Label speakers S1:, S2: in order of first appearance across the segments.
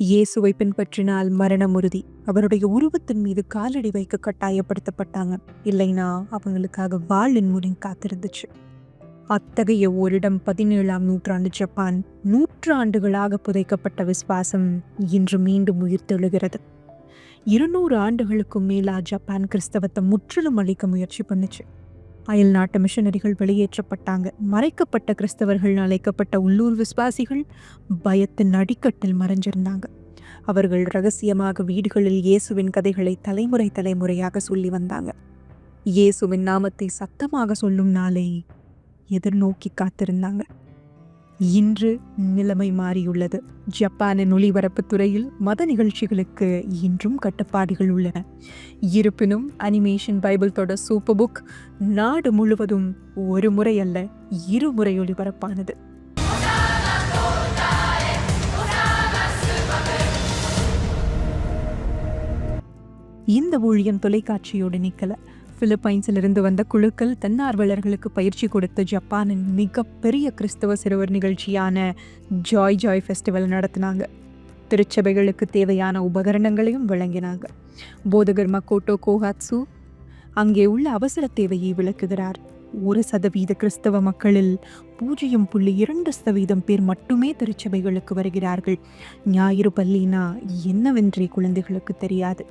S1: இயேசுவை பின்பற்றினால் மரணம் உறுதி. அவருடைய உருவத்தின் மீது காலடி வைக்க கட்டாயப்படுத்தப்பட்டாங்க. இல்லைனா அவங்களுக்காக வாழின் முறை காத்திருந்துச்சு. அத்தகைய ஓரிடம் பதினேழாம் நூற்றாண்டு ஜப்பான் நூற்றாண்டுகளாக புதைக்கப்பட்ட விசுவாசம் இன்று மீண்டும் உயிர்த்தெழுகிறது இருநூறு ஆண்டுகளுக்கும் மேலா ஜப்பான் கிறிஸ்தவத்தை முற்றிலும் அளிக்க முயற்சி பண்ணுச்சு. அயல் நாட்டு மிஷனரிகள் வெளியேற்றப்பட்டாங்க. மறைக்கப்பட்ட கிறிஸ்தவர்கள் அழைக்கப்பட்ட உள்ளூர் விசுவாசிகள் பயத்தின் அடிக்கட்டில் மறைஞ்சிருந்தாங்க. அவர்கள் ரகசியமாக வீடுகளில் இயேசுவின் கதைகளை தலைமுறை தலைமுறையாக சொல்லி வந்தாங்க. இயேசுவின் நாமத்தை சத்தமாக சொல்லும் நாளை எதிர்நோக்கி காத்திருந்தாங்க. இன்று நிலைமை மாறியுள்ளது. ஜப்பானின் ஒளிபரப்பு துறையில் மத நிகழ்ச்சிகளுக்கு இன்றும் கட்டுப்பாடுகள் உள்ளன. இருப்பினும் அனிமேஷன் பைபிள் தொடர் சூப்பர் புக் நாடு முழுவதும் ஒரு முறை அல்ல இருமுறை ஒளிபரப்பானது இந்த ஊழியம் தொலைக்காட்சியோடு நிற்கலை பிலிப்பைன்ஸிலிருந்து வந்த குழுக்கள் தன்னார்வலர்களுக்கு பயிற்சி கொடுத்த ஜப்பானின் மிகப்பெரிய கிறிஸ்தவ சிறுவர் நிகழ்ச்சியான ஜாய் ஜாய் ஃபெஸ்டிவல் நடத்தினாங்க. திருச்சபைகளுக்கு தேவையான உபகரணங்களையும் வழங்கினாங்க. போதகர் மக்கோட்டோ கோஹாத்சு அங்கே உள்ள அவசர தேவையை விளக்குகிறார். ஒரு சதவீத கிறிஸ்தவ மக்களில் பூஜ்ஜியம் புள்ளி இரண்டு சதவீதம் பேர் மட்டுமே திருச்சபைகளுக்கு வருகிறார்கள். ஞாயிறு பள்ளினா என்னவென்றே குழந்தைகளுக்கு தெரியாது.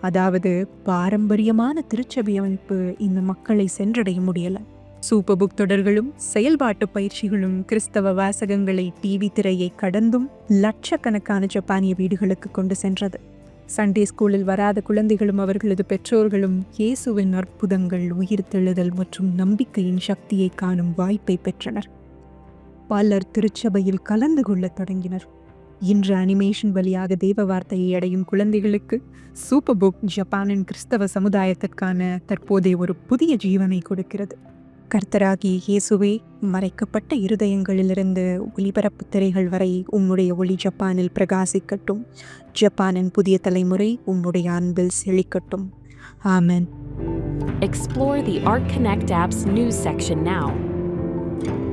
S1: அதாவது பாரம்பரியமான திருச்சபை அமைப்பு இந்த மக்களை சென்றடைய முடியலை. சூப்பர் புக் தொடர்களும் செயல்பாட்டு பயிற்சிகளும் கிறிஸ்தவ வாசகங்களை டிவி திரையை கடந்தும் லட்சக்கணக்கான ஜப்பானிய வீடுகளுக்கு கொண்டு சென்றது. சண்டே ஸ்கூலில் வராத குழந்தைகளும் அவர்களது பெற்றோர்களும் இயேசுவின் அற்புதங்கள் உயிர்த்தெழுதல் மற்றும் நம்பிக்கையின் சக்தியை காணும் வாய்ப்பை பெற்றனர். பலர் திருச்சபையில் கலந்து கொள்ளத் தொடங்கினர். இன்று அனிமேஷன் வழியாக தேவ வார்த்தையை அடையும் குழந்தைகளுக்கு சூப்பர் புக் ஜப்பானின் கிறிஸ்தவ சமுதாயத்திற்கான தற்போதைய ஒரு புதிய ஜீவனை கொடுக்கிறது. கர்த்தராகிய இயேசுவே மறைக்கப்பட்ட இருதயங்களிலிருந்து ஒளிபரப்பு திரைகள் வரை உம்முடைய ஒளி ஜப்பானில் பிரகாசிக்கட்டும். ஜப்பானின் புதிய தலைமுறை உம்முடைய அன்பில் செழிக்கட்டும். ஆமென்.
S2: Explore the Art Connect app's news section now.